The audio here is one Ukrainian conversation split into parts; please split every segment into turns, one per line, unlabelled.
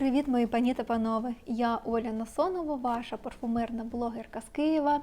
Привіт, мої пані та панове! Я Оля Насонова, ваша парфумерна блогерка з Києва.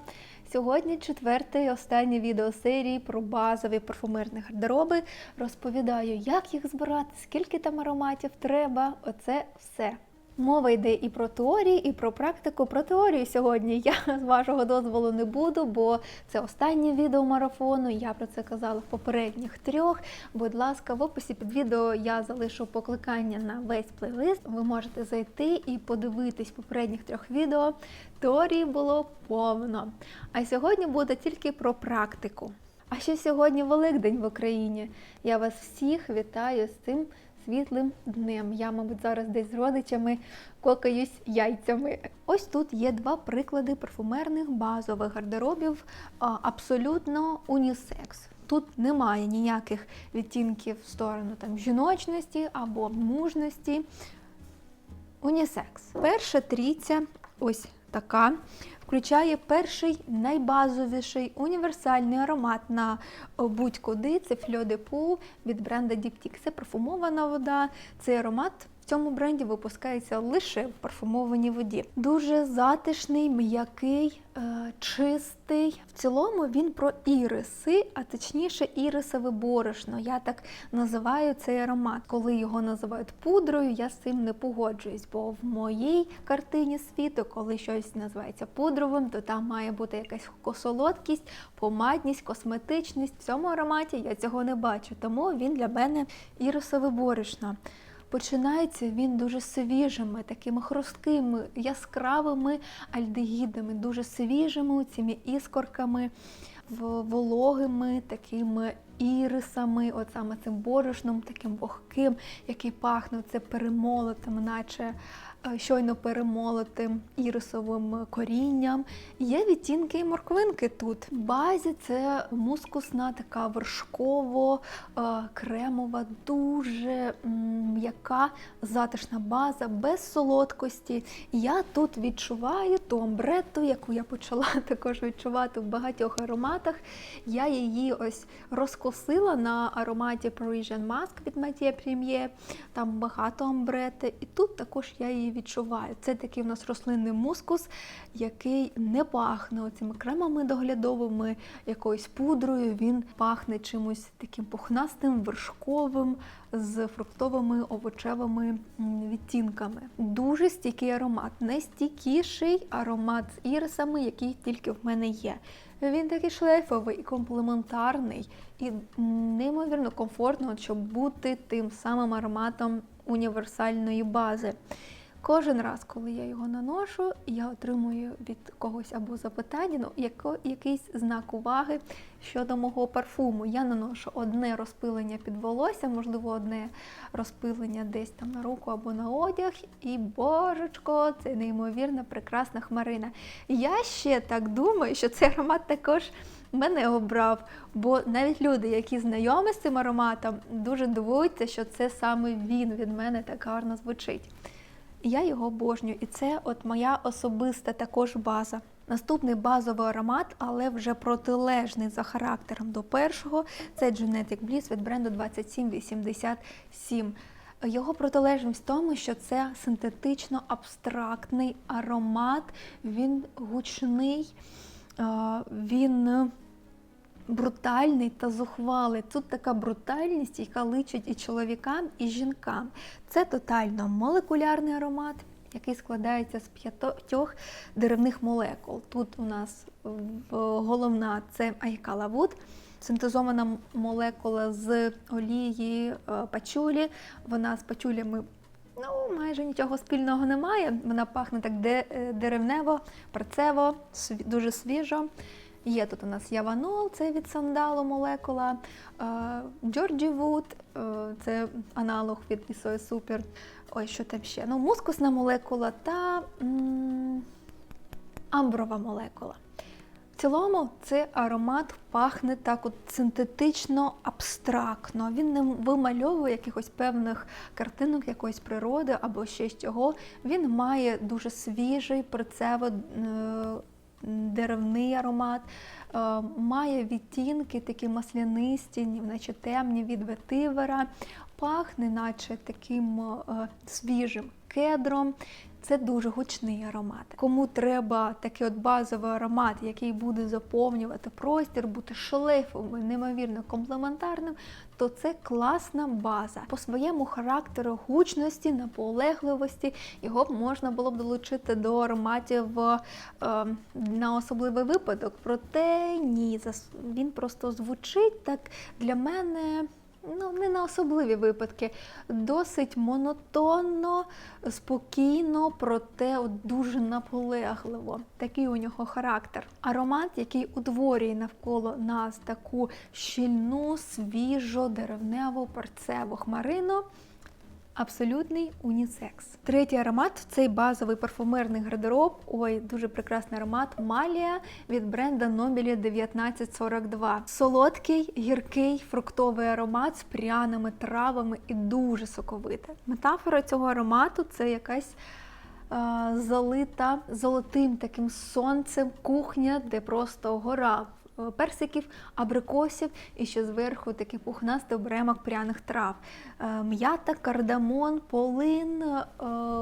Сьогодні четверте і останнє відео серії про базові парфумерні гардероби. Розповідаю, як їх збирати, скільки там ароматів треба. Оце все. Мова йде і про теорії, і про практику. Про теорію сьогодні я з вашого дозволу не буду, бо це останнє відео марафону. Я про це казала в попередніх трьох. Будь ласка, в описі під відео я залишу покликання на весь плейлист. Ви можете зайти і подивитись попередніх трьох відео. Теорії було повно. А сьогодні буде тільки про практику. А ще сьогодні Великдень в Україні. Я вас всіх вітаю з цим світлим днем. Я, мабуть, зараз десь з родичами кокаюсь яйцями. Ось тут є два приклади парфумерних базових гардеробів, абсолютно унісекс. Тут немає ніяких відтінків в сторону там жіночності або мужності. Унісекс. Перша трійця, ось така, включає перший найбазовіший універсальний аромат на будь-куди. Це Фльо де Пу від бренда Діптік. Це парфумована вода. Цей аромат цьому бренді випускається лише в парфумованій воді. Дуже затишний, м'який, е, чистий. В цілому він про іриси, а точніше ірисове борошно. Я так називаю цей аромат. Коли його називають пудрою, я з цим не погоджуюсь, бо в моїй картині світу, коли щось називається пудровим, то там має бути якась солодкість, помадність, косметичність. В цьому ароматі я цього не бачу, тому він для мене ірисове борошно. Починається він дуже свіжими, такими хрусткими, яскравими альдегідами, дуже свіжими цими іскорками, вологими такими ірисами, от саме цим борошном, таким вогким, який пахне це перемолотим, наче щойно перемолотим ірисовим корінням. Є відтінки і морквинки тут. В базі це мускусна, така вершково, е, дуже м'яка, затишна база, без солодкості. Я тут відчуваю ту амбретту, яку я почала також відчувати в багатьох ароматах. Я її ось розкосила на ароматі Parisian Mask від Mathieu Premier. Там багато амбрети, і тут також я її відчуваю. Це такий у нас рослинний мускус, який не пахне цими кремами доглядовими, якоюсь пудрою. Він пахне чимось таким пухнастим, вершковим, з фруктовими овочевими відтінками. Дуже стійкий аромат, найстійкіший аромат з ірисами, який тільки в мене є. Він такий шлейфовий і комплементарний, і неймовірно комфортно, щоб бути тим самим ароматом універсальної бази. Кожен раз, коли я його наношу, я отримую від когось або запитання, ну яко, якийсь знак уваги щодо мого парфуму. Я наношу одне розпилення під волосся, можливо, одне розпилення десь там на руку або на одяг. І божечко, це неймовірна прекрасна хмарина. Я ще так думаю, що цей аромат також мене обрав, бо навіть люди, які знайомі з цим ароматом, дуже дивуються, що це саме він від мене так гарно звучить. Я його обожнюю, і це от моя особиста також база. Наступний базовий аромат, але вже протилежний за характером до першого. Це Genetic Bliss від бренду 2787. Його протилежність в тому, що це синтетично абстрактний аромат, він гучний, е, він брутальний та зухвалий. Тут така брутальність, яка личить і чоловікам, і жінкам. Це тотально молекулярний аромат, який складається з п'ятьох деревних молекул. Тут у нас головна це айкалавуд, синтезована молекула з олії е, пачулі. Вона з пачулями Ну, майже нічого спільного немає. Вона пахне так е, деревнево, перцево, сві- дуже свіжо. Є тут у нас яванол, це від сандалу молекула, Джорджі Вуд, це аналог від Ісої Супер. Ой, що там ще? Ну, мускусна молекула та амброва молекула. В цілому цей аромат пахне так от синтетично абстрактно. Він не вимальовує якихось певних картинок якоїсь природи або ще з чого. Він має дуже свіжий, перцево деревний аромат, е, має відтінки такі маслянисті, наче темні від ветивера, пахне, наче таким е, свіжим кедром. Це дуже гучний аромат. Кому треба такий от базовий аромат, який буде заповнювати простір, бути шлейфовим, неймовірно комплементарним, то це класна база. По своєму характеру гучності, наполегливості його б можна було б долучити до ароматів е, на особливий випадок. Проте ні, він просто звучить так для мене. Ну, не на особливі випадки. Досить монотонно, спокійно, проте дуже наполегливо. Такий у нього характер. Аромат, який утворює навколо нас таку щільну, свіжу, деревневу, перцеву хмарину. Абсолютний унісекс. Третій аромат цей базовий парфумерний гардероб. Ой, дуже прекрасний аромат Малія від бренда Nobili 1942. Солодкий, гіркий, фруктовий аромат з пряними травами і дуже соковите. Метафора цього аромату це якась залита золотим таким сонцем кухня, де просто гора персиків, абрикосів і ще зверху такий пухнастий обремок пряних трав. Е, М'ята, кардамон, полин, е,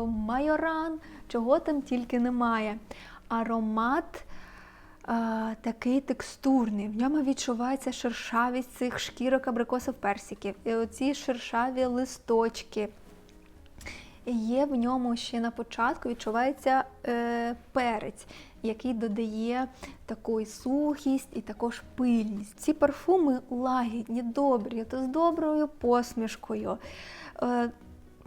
майоран, чого там тільки немає. Аромат е, такий текстурний. В ньому відчувається шершавість цих шкірок абрикосів персиків. І оці шершаві листочки. Є в ньому ще на початку відчувається е, перець, який додає таку сухість і також пильність. Ці парфуми лагідні, добрі, то з доброю посмішкою.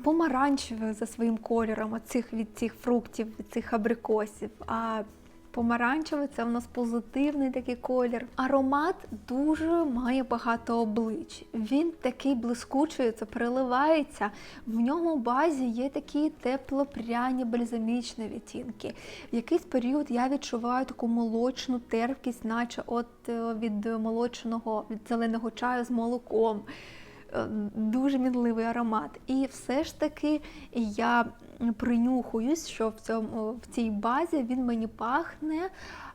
помаранчевою за своїм кольором від цих фруктів, від цих абрикосів. А помаранчевий це в нас позитивний такий колір. Аромат дуже має багато облич. Він такий блискучий, це переливається. В ньому базі є такі тепло-пряні бальзамічні відтінки. В якийсь період я відчуваю таку молочну терпкість, наче от е, від молочного, від зеленого чаю з молоком. Е, Дуже мінливий аромат. І все ж таки я принюхуюсь, що в цьому в цій базі він мені пахне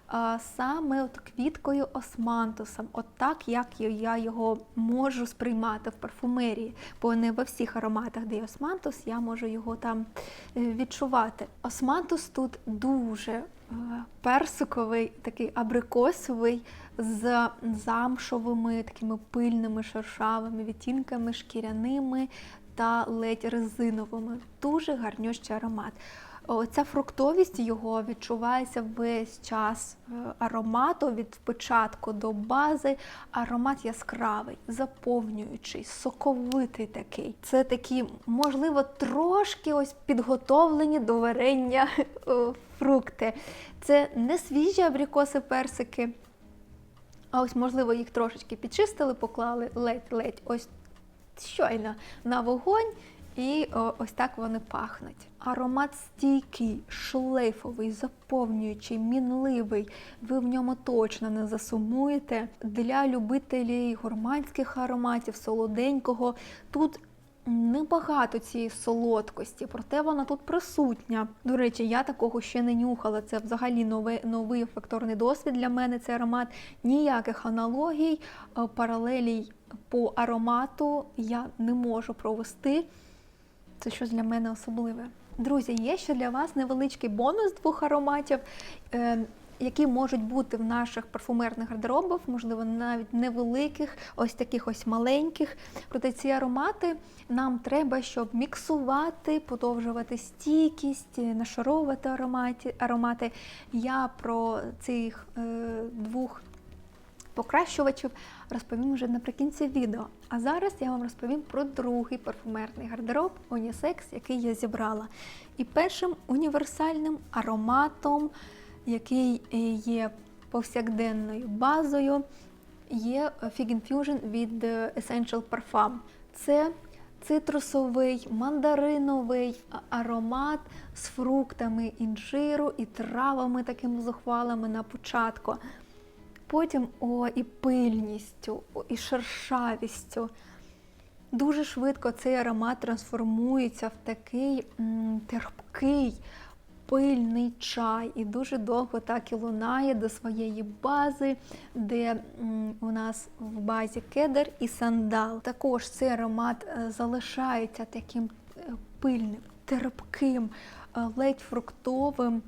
а, саме от квіткою османтусом, от так, як я- його можу сприймати в парфумерії, бо не во всіх ароматах, де є османтус, я можу його там е, відчувати. Османтус тут дуже е, персиковий, такий абрикосовий з замшовими такими пильними шершавими відтінками, шкіряними та ледь резиновими. Дуже гарнющий аромат. Оця фруктовість його відчувається весь час е, аромату від початку до бази. Аромат яскравий, заповнюючий, соковитий такий. Це такі, можливо, трошки ось підготовлені до варення фрукти. Це не свіжі абрикоси, персики. А ось, можливо, їх трошечки підчистили, поклали ледь-ледь ось щойно на вогонь, і ось так вони пахнуть. Аромат стійкий, шлейфовий, заповнюючий, мінливий. Ви в ньому точно не засумуєте. Для любителів гурманських ароматів, солоденького. Тут Небагато цієї солодкості, проте вона тут присутня. До речі, я такого ще не нюхала. Це взагалі новий, новий факторний досвід для мене. Цей аромат. Ніяких аналогій, е, паралелій по аромату я не можу провести. Це щось для мене особливе. Друзі, є ще для вас невеличкий бонус двох ароматів. е, Які можуть бути в наших парфумерних гардеробах, можливо, навіть невеликих, ось таких ось маленьких. Проте ці аромати нам треба, щоб міксувати, подовжувати стійкість, нашаровувати аромати. Я про цих е, двох покращувачів розповім вже наприкінці відео. А зараз я вам розповім про другий парфумерний гардероб Унісекс, який я зібрала. І першим універсальним ароматом, який є повсякденною базою, є Fig Infusion від е, Essential Parfum. Це цитрусовий, мандариновий аромат з фруктами інжиру і травами такими зухвалими на початку. Потім о, і пильністю, і шершавістю. Дуже швидко цей аромат трансформується в такий м, терпкий, пильний чай, і дуже довго так і лунає до своєї бази, де м, у нас в базі кедр і сандал. Також цей аромат е, залишається таким е, пильним, терпким, е, ледь фруктовим.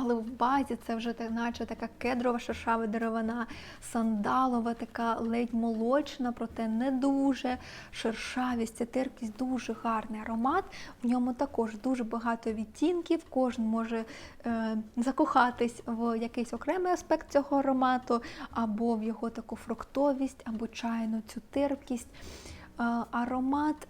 Але в базі це вже так, наче така кедрова шершава деревина, сандалова, така ледь молочна, проте не дуже шершавість, терпкість, дуже гарний аромат. В ньому також дуже багато відтінків. Кожен може е, закохатись в якийсь окремий аспект цього аромату, або в його таку фруктовість, або чайну цю терпкість. Е, аромат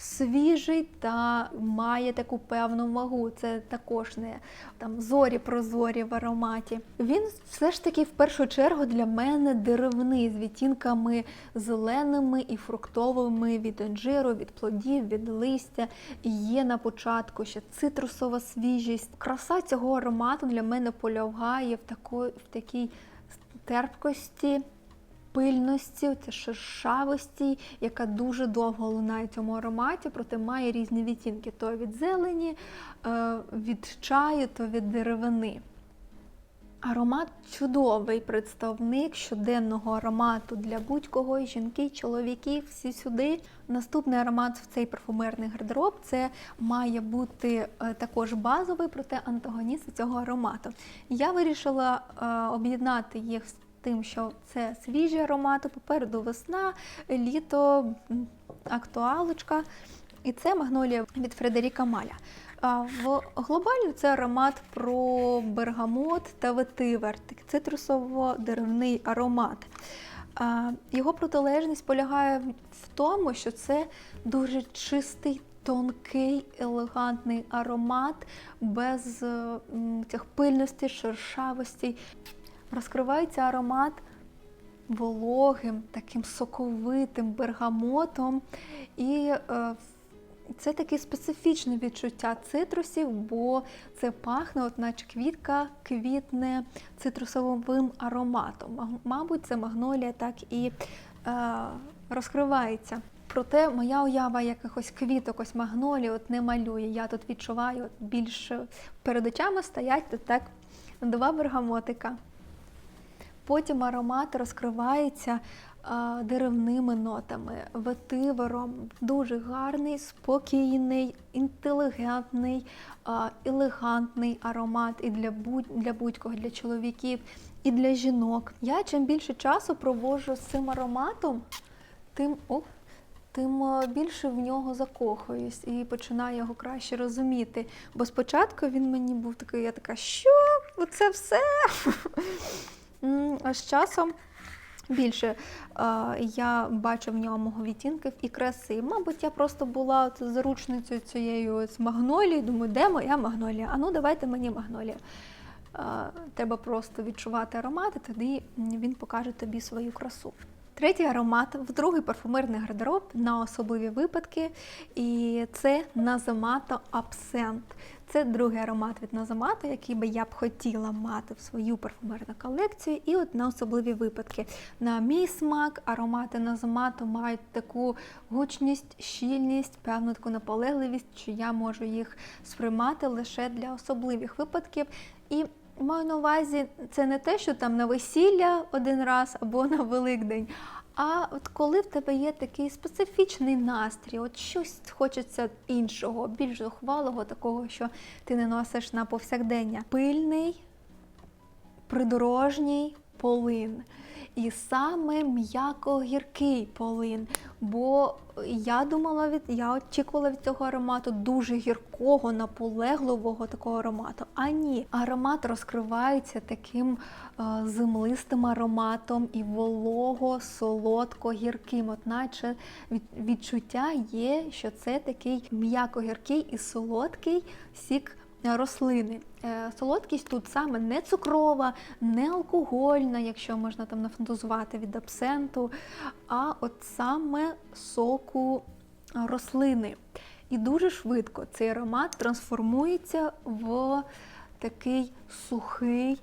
свіжий та має таку певну вагу. Це також не там зорі прозорі в ароматі. Він все ж таки в першу чергу для мене деревний з відтінками зеленими і фруктовими від інжиру, від плодів, від листя. Є на початку ще цитрусова свіжість. Краса цього аромату для мене полягає в такої в такій терпкості пильності, це шершавості, яка дуже довго лунає цьому ароматі, проте має різні відтінки: то від зелені, е, від чаю, то від деревини. Аромат чудовий представник щоденного аромату для будь-кого, жінки, чоловіків, всі сюди. Наступний аромат в цей парфумерний гардероб це має бути е, також базовий, проте антагоніст цього аромату. Я вирішила е, об'єднати їх тим, що це свіжі аромати, попереду весна, літо, актуалочка. І це магнолія від Фредеріка Маля. А В глобалі це аромат про бергамот та ветивер, цитрусово-деревний аромат. А, Його протилежність полягає в- тому, що це дуже чистий, тонкий, елегантний аромат без цих пильностей, шершавостей. Розкривається аромат вологим, таким соковитим бергамотом. І е, це таке специфічне відчуття цитрусів, бо це пахне, от наче квітка квітне цитрусовим ароматом. Мабуть, це магнолія так і е, розкривається. Проте моя уява якихось квіток, ось магнолії от не малює. Я тут відчуваю більш перед очами стоять так два бергамотика. Потім аромат розкривається деревними нотами, ветивером. Дуже гарний, спокійний, інтелігентний, елегантний аромат і для будь для будь-кого, для чоловіків, і для жінок. Я чим більше часу проводжу з цим ароматом, тим оп, тим більше в нього закохуюсь і починаю його краще розуміти. Бо спочатку він мені був такий, я така, що? Оце все? А з часом більше я бачу в ньому відтінків і краси. Мабуть, я просто була заручницею цієї ось магнолії. Думаю, де моя магнолія? А ну давайте мені магнолія. Треба просто відчувати аромат, і тоді він покаже тобі свою красу. Третій аромат в другий парфумерний гардероб на особливі випадки, і це Назамато Абсент. Це другий аромат від Назамато, який би я б хотіла мати в свою парфумерну колекцію. І от на особливі випадки. На мій смак аромати Назамато мають таку гучність, щільність, певну таку наполегливість, що я можу їх сприймати лише для особливих випадків. І Маю на увазі, це не те, що там на весілля один раз або на Великдень. А от коли в тебе є такий специфічний настрій, от щось хочеться іншого, більш зухвалого, такого, що ти не носиш на повсякдення. Пильний, придорожній полин. І саме м'яко-гіркий полин. Бо я думала від я очікувала від цього аромату дуже гіркого, наполегливого такого аромату. А ні, аромат розкривається таким е, землистим ароматом і волого, солодко-гірким. От наче від, відчуття є, що це такий м'яко-гіркий і солодкий сік рослини. Е, Солодкість тут саме не цукрова, не алкогольна, якщо можна там нафантазувати від абсенту, а от саме соку рослини. І дуже швидко цей аромат трансформується в такий сухий,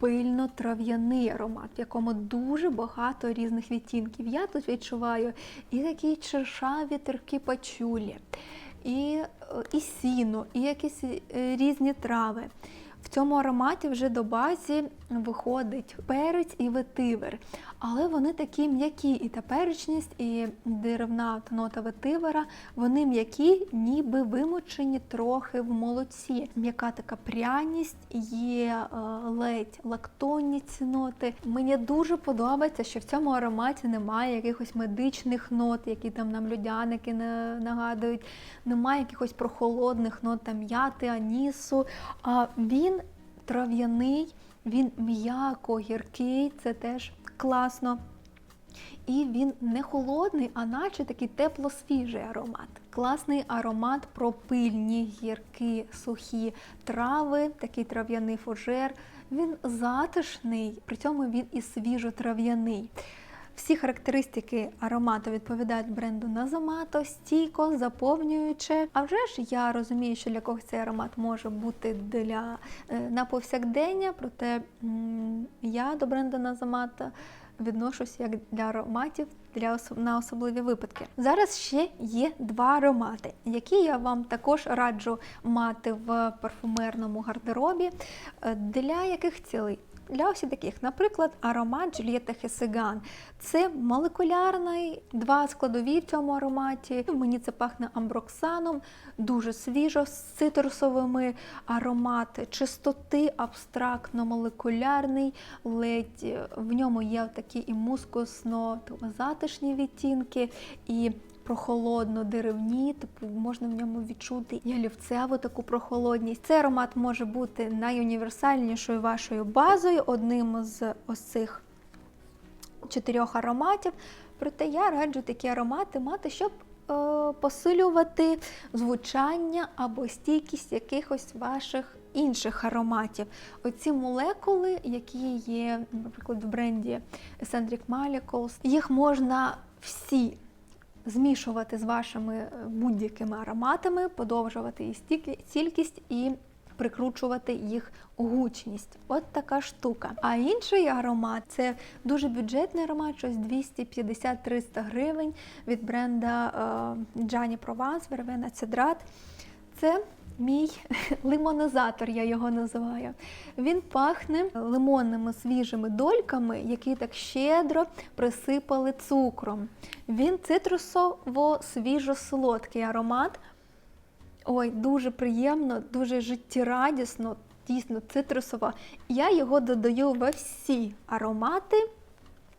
пильно-трав'яний аромат, в якому дуже багато різних відтінків. Я тут відчуваю і такі чершаві терпкі пачулі, і, е, і сіно, і якісь е, різні трави. В цьому ароматі вже до базі виходить перець і ветивер, але вони такі м'які, і та перечність, і деревна нота ветивера, вони м'які, ніби вимочені трохи в молоці. М'яка така пряність, є е, ледь лактонні ноти. Мені дуже подобається, що в цьому ароматі немає якихось медичних нот, які там нам людяники на- нагадують, немає якихось прохолодних нот там м'яти, анісу. А він трав'яний, він м'яко гіркий, це теж класно. І він не холодний, а наче такий тепло-свіжий аромат. Класний аромат про пильні, гіркі, сухі трави, такий трав'яний фужер. Він затишний, при цьому він і свіжо-трав'яний. Всі характеристики аромату відповідають бренду Назомато, стійко, заповнююче. А вже ж я розумію, що для когось цей аромат може бути для е, на повсякдення, проте я до бренду Назомато відношусь як для ароматів для особ- на особливі випадки. Зараз ще є два аромати, які я вам також раджу мати в парфумерному гардеробі. Е, Для яких цілей? Для ось таких, наприклад, аромат Джульєта Хесеган. Це молекулярний, два складові в цьому ароматі. Мені це пахне амброксаном, дуже свіжо, з цитрусовими аромат чистоти, абстрактно-молекулярний, ледь е, в ньому є такі і мускусно затишні відтінки, і прохолодно деревні, типу можна в ньому відчути і олівцеву таку прохолодність. Цей аромат може бути найуніверсальнішою вашою базою, одним з ось цих чотирьох ароматів. Проте я раджу такі аромати мати, щоб е, посилювати звучання або стійкість якихось ваших інших ароматів. Оці молекули, які є, наприклад, в бренді Eccentric Molecules, їх можна всі змішувати з вашими е, будь-якими ароматами, подовжувати їх стількість і прикручувати їх гучність. От така штука. А інший аромат це дуже бюджетний аромат, щось 250-300 гривень від бренда Джані Provence, Вервена Цедрат. Це мій лимонизатор, я його називаю. Він пахне лимонними свіжими дольками, які так щедро присипали цукром. Він цитрусово-свіжо-солодкий аромат. Ой, дуже приємно, дуже життєрадісно, дійсно цитрусово. Я його додаю во всі аромати,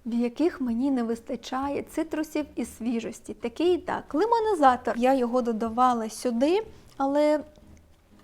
в яких мені не вистачає цитрусів і свіжості. Такий так. Лимонизатор. Я його додавала сюди, але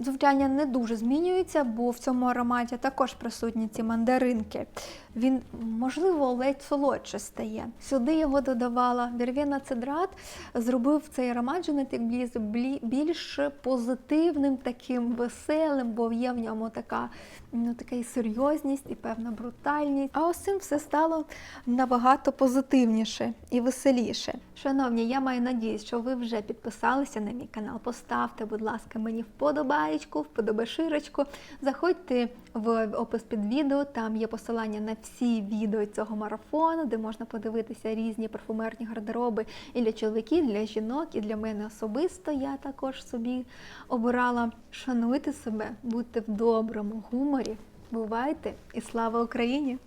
звучання не дуже змінюється, бо в цьому ароматі також присутні ці мандаринки. Він, можливо, ледь солодше стає. Сюди його додавала Вервена Цедрат, зробив цей аромат Genetic Bliss більш позитивним, таким веселим, бо є в ньому така, ну, така і серйозність, і певна брутальність. А ось цим все стало набагато позитивніше і веселіше. Шановні, я маю надію, що ви вже підписалися на мій канал. Поставте, будь ласка, мені вподобаєчку, вподобаширочку. Заходьте в опис під відео, там є посилання на всі відео цього марафону, де можна подивитися різні парфумерні гардероби і для чоловіків, і для жінок, і для мене особисто. Я також собі обирала шануйте себе, будьте в доброму гуморі. Бувайте і слава Україні!